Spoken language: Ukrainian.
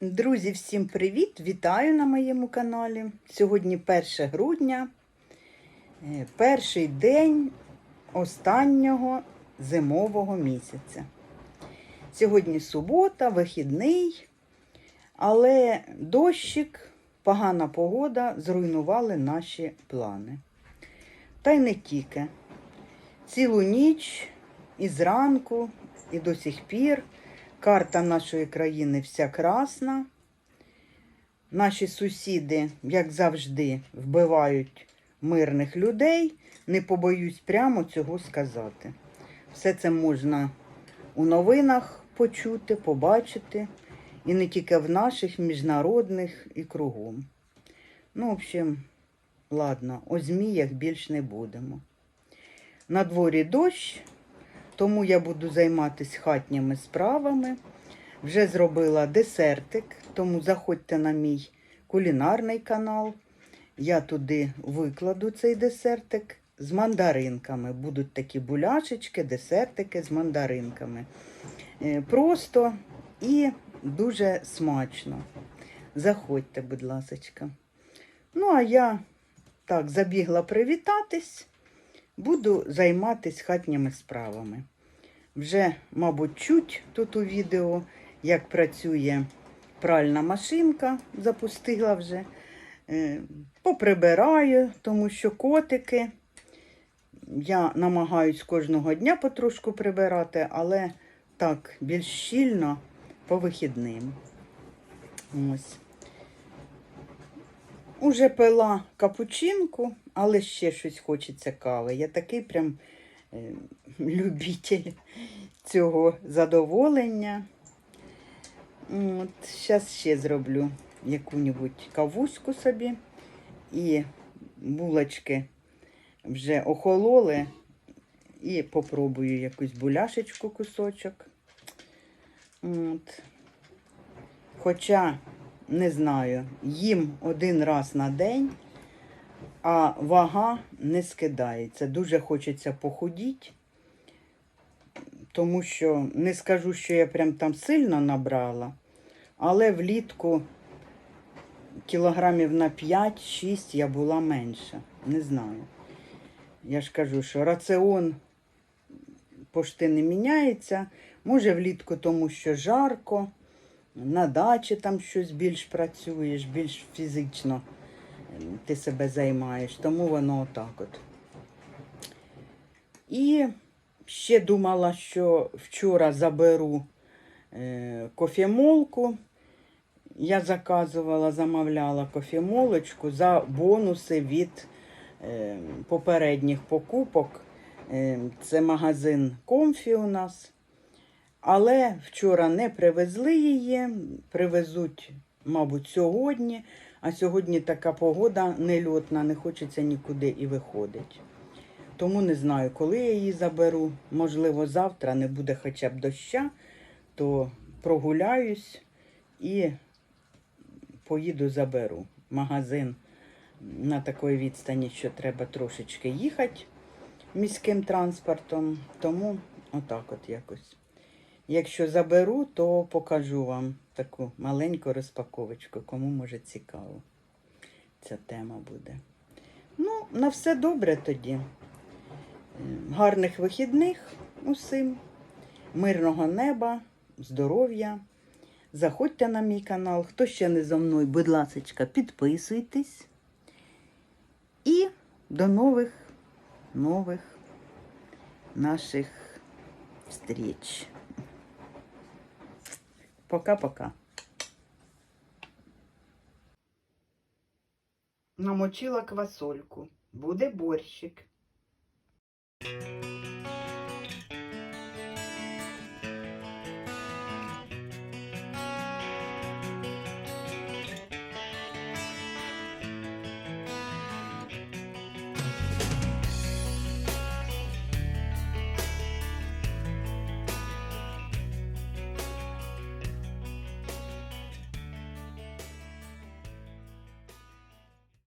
Друзі, всім привіт! Вітаю на моєму каналі. Сьогодні 1 грудня, е, перший день останнього зимового місяця. Сьогодні субота, вихідний, але дощик, погана погода зруйнували наші плани. Та й не тільки. Цілу ніч і зранку, і до сих пір. Карта нашої країни вся красна. Наші сусіди, як завжди, вбивають мирних людей. Не побоюсь прямо цього сказати. Все це можна у новинах почути, побачити. І не тільки в наших міжнародних і кругом. Ну, в общем, ладно, о зміях більш не будемо. На дворі дощ, тому я буду займатися хатніми справами. Вже зробила десертик, тому заходьте на мій кулінарний канал. Я туди викладу цей десертик з мандаринками. Будуть такі буляшечки, десертики з мандаринками. Е, Просто і дуже смачно. Заходьте, будь ласка. Ну, а я так забігла привітатись. Буду займатися хатніми справами. Вже, мабуть, чуть тут у відео, як працює пральна машинка, запустила вже. Е, Поприбираю, тому що котики. Я намагаюсь кожного дня потрошку прибирати, але так, більш щільно по вихідним. Ось. Уже пила капучинку, але ще щось хочеться кави. Я такий прям е, любитель цього задоволення. От, Зараз ще зроблю яку-небудь кавуську собі. І булочки вже охололи. І попробую якусь буляшечку кусочок. От. Хоча, не знаю, їм один раз на день, а вага не скидається. Дуже хочеться похудіти, тому що не скажу, що я прям там сильно набрала, але влітку кілограмів на 5-6 я була менша. Не знаю. Я ж кажу, що раціон пошти не міняється. Може, влітку, тому що жарко, на дачі там щось більш працюєш, більш фізично ти себе займаєш, тому воно отак от. І ще думала, що вчора заберу е, кофемолку. Я заказувала, замовляла кофемолочку за бонуси від е, попередніх покупок. Е, це магазин Комфі у нас. Але вчора не привезли її, привезуть, мабуть, сьогодні. А сьогодні така погода нельотна, не хочеться нікуди і виходить. Тому не знаю, коли я її заберу. Можливо, завтра не буде хоча б доща, то прогуляюсь і поїду заберу. Магазин на такій відстані, що треба трошечки їхати міським транспортом. Тому отак от якось. Якщо заберу, то покажу вам таку маленьку розпаковочку, кому може цікаво. Ця тема буде. Ну, на все добре тоді. Е, Гарних вихідних усім, мирного неба, здоров'я. Заходьте на мій канал. Хто ще не зо мною, будь ласка, підписуйтесь. І до нових, нових наших встреч. Пока-пока. Намочила квасольку. Буде борщик.